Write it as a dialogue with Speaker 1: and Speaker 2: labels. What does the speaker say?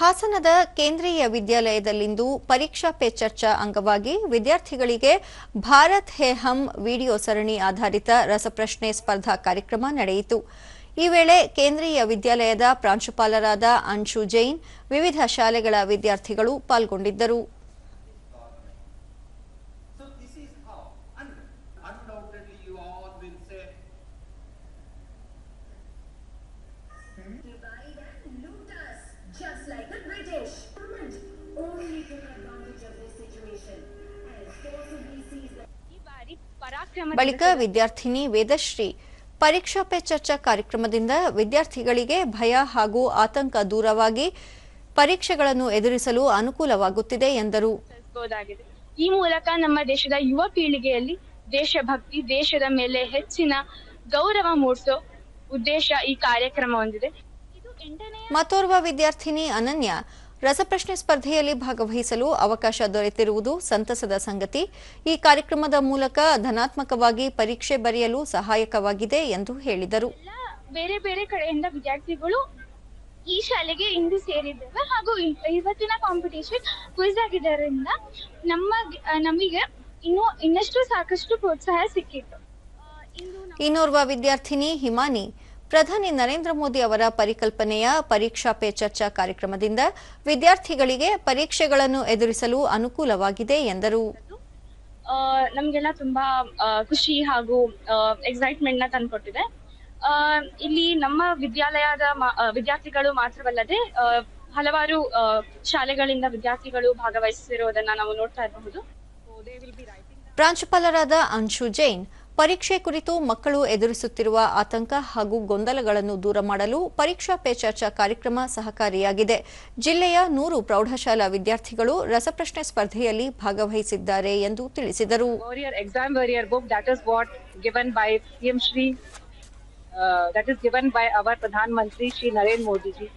Speaker 1: ಹಾಸನದ ಕೇಂದ್ರೀಯ ವಿದ್ಯಾಲಯದಲ್ಲಿಂದು ಪರೀಕ್ಷಾ ಪೇ ಚರ್ಚಾ ಅಂಗವಾಗಿ ವಿದ್ಯಾರ್ಥಿಗಳಿಗೆ ಭಾರತ್ ಹೇ ಹಮ್ ವಿಡಿಯೋ ಸರಣಿ ಆಧಾರಿತ ರಸಪ್ರಶ್ನೆ ಸ್ಪರ್ಧಾ ಕಾರ್ಯಕ್ರಮ ನಡೆಯಿತು. ಈ ವೇಳೆ ಕೇಂದ್ರೀಯ ವಿದ್ಯಾಲಯದ ಪ್ರಾಂಶುಪಾಲರಾದ ಅನ್ಶು ಜೈನ್, ವಿವಿಧ ಶಾಲೆಗಳ ವಿದ್ಯಾರ್ಥಿಗಳು ಪಾಲ್ಗೊಂಡಿದ್ದರು. ಬಳಿಕ ವಿದ್ಯಾರ್ಥಿನಿ ವೇದಶ್ರೀ ಪರೀಕ್ಷಾ ಪೇ ಚರ್ಚಾ ಕಾರ್ಯಕ್ರಮದಿಂದ ವಿದ್ಯಾರ್ಥಿಗಳಿಗೆ ಭಯ ಹಾಗೂ ಆತಂಕ ದೂರವಾಗಿ ಪರೀಕ್ಷೆಗಳನ್ನು ಎದುರಿಸಲು ಅನುಕೂಲವಾಗುತ್ತಿದೆ ಎಂದರು.
Speaker 2: ಈ ಮೂಲಕ ನಮ್ಮ ದೇಶದ ಯುವ ಪೀಳಿಗೆಯಲ್ಲಿ ದೇಶಭಕ್ತಿ ದೇಶದ ಮೇಲೆ ಹೆಚ್ಚಿನ ಗೌರವ ಮೂಡಿಸೋ ಉದ್ದೇಶ ಈ ಕಾರ್ಯಕ್ರಮ ಹೊಂದಿದೆ.
Speaker 1: ಮತ್ತೋರ್ವ ವಿದ್ಯಾರ್ಥಿನಿ ಅನನ್ಯ ರಸಪ್ರಶ್ನೆ ಸ್ಪರ್ಧೆಯಲ್ಲಿ ಭಾಗವಹಿಸಲು ಅವಕಾಶ ದೊರೆತಿರುವುದು ಸಂತಸದ ಸಂಗತಿ. ಈ ಕಾರ್ಯಕ್ರಮದ ಮೂಲಕ ಧನಾತ್ಮಕವಾಗಿ ಪರೀಕ್ಷೆ ಬರೆಯಲು ಸಹಾಯಕವಾಗಿದೆ ಎಂದು ಹೇಳಿದರು.
Speaker 2: ಬೇರೆ ಬೇರೆ ಕಡೆಯಿಂದ ವಿದ್ಯಾರ್ಥಿಗಳು ಈ ಶಾಲೆಗೆ ಇಂದು ಸೇರಿದ್ದೇವೆ ಹಾಗೂ ಇವತ್ತಿನ ಕಾಂಪಿಟೇಷನ್ ಕ್ವಿಜ್ ಆಗಿದ್ದರಿಂದ ನಮ್ಮ ನಮಗೆ ಇನ್ನು ಇನ್ನಷ್ಟು ಸಾಕಷ್ಟು ಪ್ರೋತ್ಸಾಹ ಸಿಕ್ಕಿತ್ತು.
Speaker 1: ಇನ್ನೋರ್ವ ವಿದ್ಯಾರ್ಥಿನಿ ಹಿಮಾನಿ. ಪ್ರಧಾನಿ ನರೇಂದ್ರ ಮೋದಿ ಅವರ ಪರಿಕಲ್ಪನೆಯ ಪರೀಕ್ಷಾ ಪೇ ಚರ್ಚಾ ಕಾರ್ಯಕ್ರಮದಿಂದ ವಿದ್ಯಾರ್ಥಿಗಳಿಗೆ ಪರೀಕ್ಷೆಗಳನ್ನು ಎದುರಿಸಲು ಅನುಕೂಲವಾಗಿದೆ ಎಂದರು.
Speaker 2: ನಮಗೆಲ್ಲ ತುಂಬಾ ಖುಷಿ ಹಾಗೂ ಎಕ್ಸೈಟ್ಮೆಂಟ್ನ ತಂದುಕೊಟ್ಟಿದೆ. ಇಲ್ಲಿ ನಮ್ಮ ವಿದ್ಯಾಲಯದ ವಿದ್ಯಾರ್ಥಿಗಳು ಮಾತ್ರವಲ್ಲದೆ ಹಲವಾರು ಶಾಲೆಗಳಿಂದ ವಿದ್ಯಾರ್ಥಿಗಳು ಭಾಗವಹಿಸಿರುವುದನ್ನ ನಾವು ನೋಡ್ತಾ ಇರಬಹುದು.
Speaker 1: ಪ್ರಾಂಶುಪಾಲರಾದ ಅಂಶು ಜೈನ್ ಪರೀಕ್ಷೆ ಕುರಿತು ಮಕ್ಕಳು ಎದುರಿಸುತ್ತಿರುವ ಆತಂಕ ಹಾಗೂ ಗೊಂದಲಗಳನ್ನು ದೂರ ಮಾಡಲು ಪರೀಕ್ಷಾ ಪೇ ಚರ್ಚಾ ಕಾರ್ಯಕ್ರಮ ಸಹಕಾರಿಯಾಗಿದೆ. ಜಿಲ್ಲೆಯ ನೂರು ಪ್ರೌಢಶಾಲಾ ವಿದ್ಯಾರ್ಥಿಗಳು ರಸಪ್ರಶ್ನೆ ಸ್ಪರ್ಧೆಯಲ್ಲಿ ಭಾಗವಹಿಸಿದ್ದಾರೆ ಎಂದು ತಿಳಿಸಿದರು.
Speaker 3: Warrior is given by PM Shri uh, that is given Shri Narendra Pradhan